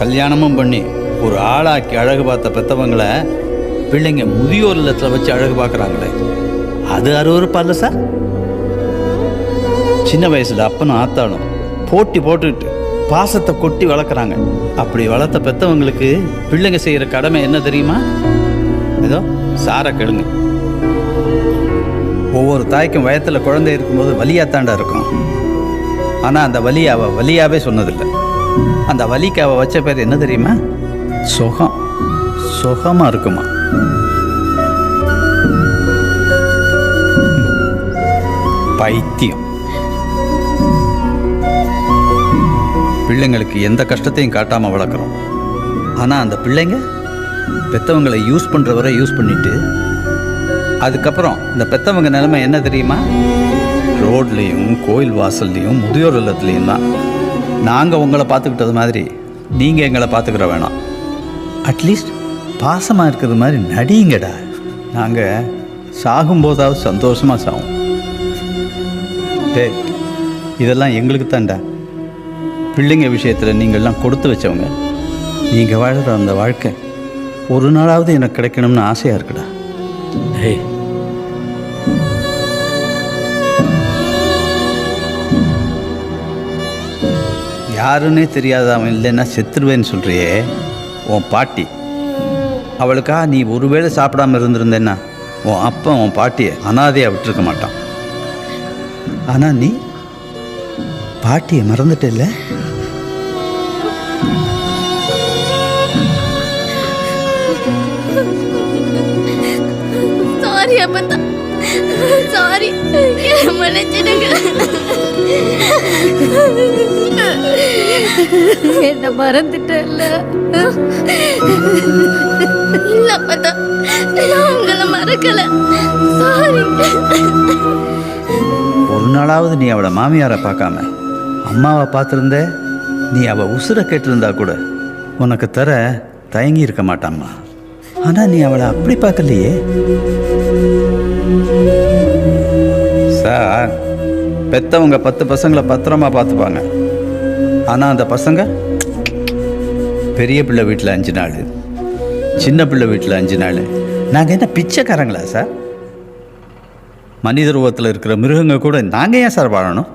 கல்யாணமும் பண்ணி ஒரு ஆளாக்கி அழகு பார்த்த பெற்றவங்களை பிள்ளைங்க முதியோர் இல்லத்தில் வச்சு அழகு பார்க்குறாங்களே. அது அருவருப்பா இல்லை சார்? சின்ன வயசில் அப்பனும் ஆத்தாலும் போட்டி போட்டுக்கிட்டு பாசத்தை கொட்டி வளர்க்குறாங்க. அப்படி வளர்த்த பெத்தவங்களுக்கு பிள்ளைங்க செய்கிற கடமை என்ன தெரியுமா? ஏதோ சாரை கெடுங்க. ஒவ்வொரு தாய்க்கும் வயத்தில் குழந்தை இருக்கும்போது வலியாத்தாண்டா இருக்கும். ஆனால் அந்த வலி அவள் சொன்னதில்லை. அந்த வலிக்கு அவள் வச்ச பேர் என்ன தெரியுமா? சுகம். சுகமாக இருக்குமா? பைத்தியம். பிள்ளைங்களுக்கு எந்த கஷ்டத்தையும் காட்டாமல் வளர்க்குறோம். ஆனால் அந்த பிள்ளைங்க பெத்தவங்களை யூஸ் பண்ணுற வரை யூஸ் பண்ணிட்டு அதுக்கப்புறம் இந்த பெத்தவங்க நிலைமை என்ன தெரியுமா? ரோட்லேயும் கோயில் வாசல்லையும் முதியோர் இல்லத்துலேயும் தான் நாங்கள் உங்களை பார்த்துக்கிட்டது மாதிரி நீங்கள் எங்களை பார்த்துக்கிற வேணாம். அட்லீஸ்ட் பாசமாக இருக்கிறது மாதிரி நடிங்கடா. நாங்கள் சாகும்போதாவது சந்தோஷமாக சாகும் டே இதெல்லாம் எங்களுக்கு தான்டா. பிள்ளைங்க விஷயத்தில் நீங்கள்லாம் கொடுத்து வச்சவங்க. நீங்கள் வாழ்கிற அந்த வாழ்க்கை ஒரு நாளாவது எனக்கு கிடைக்கணும்னு ஆசையாக இருக்குடா. டேய் யாருன்னே தெரியாத அவன் இல்லைன்னா செத்துருவேன்னு சொல்கிறியே உன் பாட்டி. அவளுக்கா நீ ஒருவேளை சாப்பிடாம இருந்திருந்தேன்னா உன் அப்பா உன் பாட்டியை அனாதையாக விட்டுருக்க மாட்டான். ஆனால் நீ பாட்டியை மறந்துட்டல்ல? சாரி அப்பத்தா. சாரி மன்னிச்சிடுங்க என்ன மறந்துட்டல இல்ல அப்பத்தா நான் உங்களை மறக்கல. சாரி ஒரு நாளாவது நீ அவளை மாமியாரை பார்க்காம அம்மாவை பார்த்துருந்த நீ அவள் உசுரை கேட்டிருந்தா கூட உனக்கு தர தயங்கி இருக்க மாட்டாம்மா. ஆனால் நீ அவளை அப்படி பார்க்கலையே. சார் பெத்தவங்க பத்து பசங்களை பத்திரமா பார்த்துப்பாங்க. ஆனால் அந்த பசங்க பெரிய பிள்ளை வீட்டில் அஞ்சு நாள் சின்ன பிள்ளை வீட்டில் அஞ்சு நாள். நாங்கள் என்ன பிச்சைக்காரங்களா சார்? மனித ரூபத்தில் இருக்கிற மிருகங்க கூட நாங்கள் ஏன் சார் வாழணும்?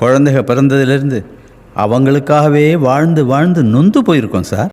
குழந்தைங்க பிறந்ததுலேருந்து அவங்களுக்காகவே வாழ்ந்து வாழ்ந்து நொந்து போயிருக்கோம் சார்.